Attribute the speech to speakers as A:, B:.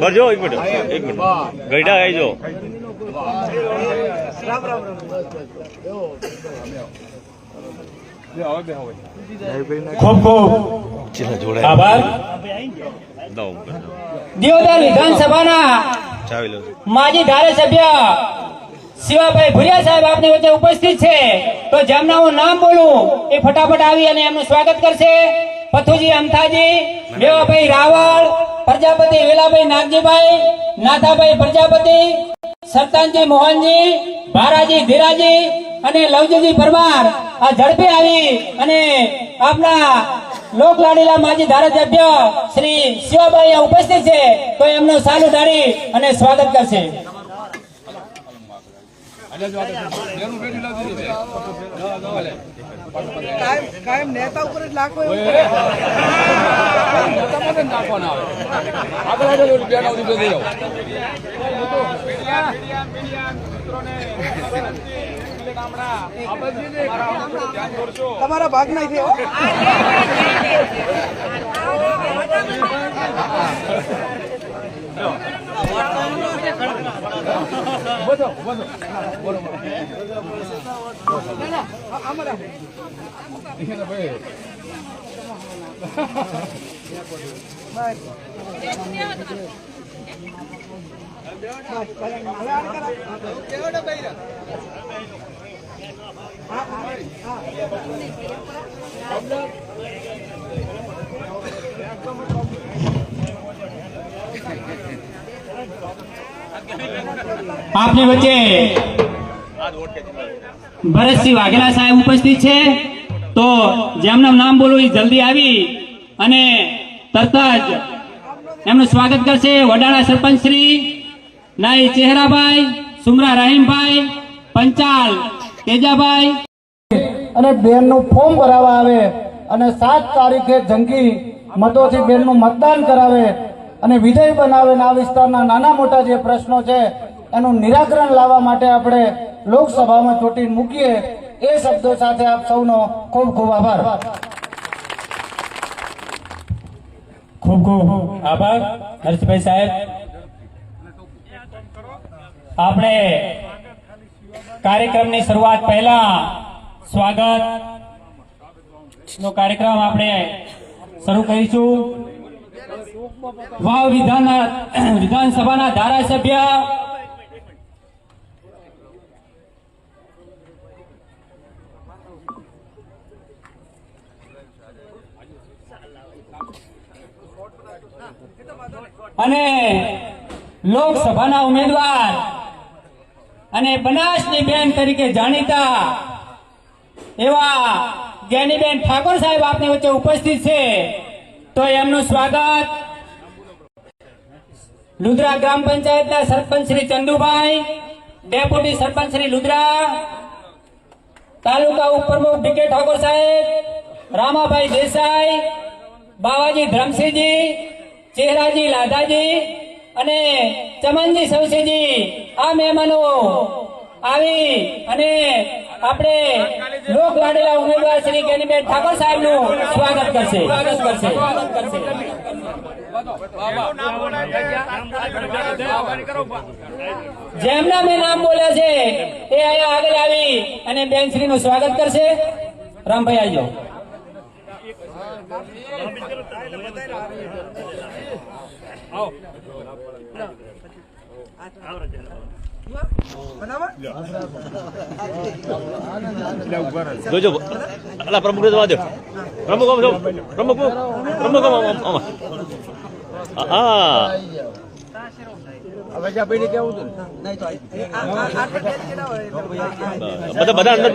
A: ભરજો એક મિનિટ એક મિનિટ. ગઈડા આવી જો
B: ખૂબ. ખૂબ આભાર.
C: વિધાનસભાના માજી ધારાસભ્ય શિવાભાઈ ભુરિયા સાહેબ આપની વચ્ચે ઉપસ્થિત છે. તો જેમના હું નામ બોલું, એ ફટાફટ આવી અને એમનું સ્વાગત કરશે. પથુજી અમથાજી મેવાભાઈ રાવળ, પ્રજાપતિ વેલાભાઈ નાગજીભાઈ, નાથાભાઈ પ્રજાપતિ, સરતાનજી મોહનજી, ભારાજી ધીરાજી અને લવજીજી પરમાર. આ ઝડપે આવી અને આપના લોકલાડીલા માજી ધારાસભ્ય શ્રી શિવાભાઈ ઉપસ્થિત છે. તો એમનું સાલું ધારી અને સ્વાગત કરશે.
D: કાયમ કાયમ નેતા ઉપર જ લાખો એવું તમારા ભાગ નહીં થયો?
C: હા હા આપની વચ્ચે ભરતસિંહ વાઘેલા સાહેબ ઉપસ્થિત છે. તો જેમનું નામ બોલું એ જલ્દી આવી અને તરત જ એમનું સ્વાગત કરશે વડાણા સરપંચ શ્રી નાઈ ચહેરાભાઈ, સુમરા રહીમભાઈ, પંચાલ તેજાભાઈ.
E: અને બેનનું ફોર્મ ભરાવા આવે અને સાત તારીખે જંગી મતોથી બેનનું મતદાન કરાવે. અને વિજય બનાવે આ વિસ્તારના નાના મોટા જે પ્રશ્નો છે, એનું નિરાકરણ લાવવા માટે આપણે લોકસભામાં ચોટી મૂકીએ. એ શબ્દો સાથે આપ સૌનો ખૂબ ખૂબ આભાર.
B: ખૂબ ખૂબ આભાર, હર્ષભાઈ સાહેબ. આપણે કાર્યક્રમની શરૂઆત પહેલા સ્વાગત નો કાર્યક્રમ આપણે શરૂ કરીશું. વાવ વિધાન વિધાનસભાના ધારાસભ્ય.
C: અને લોકસભાના ઉમેદવાર અને બનાસની બેન તરીકે જાણીતા એવા જ્ઞાનીબેન ઠાકોર સાહેબ આપની વચ્ચે ઉપસ્થિત છે. તો એમનું સ્વાગત. લુદ્રા ગ્રામ પંચાયતના સરપંચ શ્રી ચંદુભાઈ, ડેપ્યુટી સરપંચ શ્રી લુદ્રા, તાલુકા ઉપપ્રમુખ ડીકે ઠાકોર સાહેબ, રામાભાઈ દેસાઈ, બાવાજી ધરમસિંહજી, ચેહરાજી લાધાજી અને ચમનજી સવસીજી આ મહેમાનો આવી અને આપણે લોક લાડેલા ઉમેદવાર શ્રી ગેનીબેન ઠાકોર સાહેબનું સ્વાગત કરશે સ્વાગત કરશે સ્વાગત કરશે. જેમના મેં નામ બોલ્યા છે, એ અહીંયા આગળ આવી અને બેનશ્રી નું સ્વાગત કરશે. રામભાઈ, આવજો.
A: પ્રમુખ ને વાજો પ્રમુખ પ્રમુખ પ્રમુખ આમ. હા
D: નહીં તો આ- આ- આટલે કેળા હોય એટલે
A: બધા બધા અંદર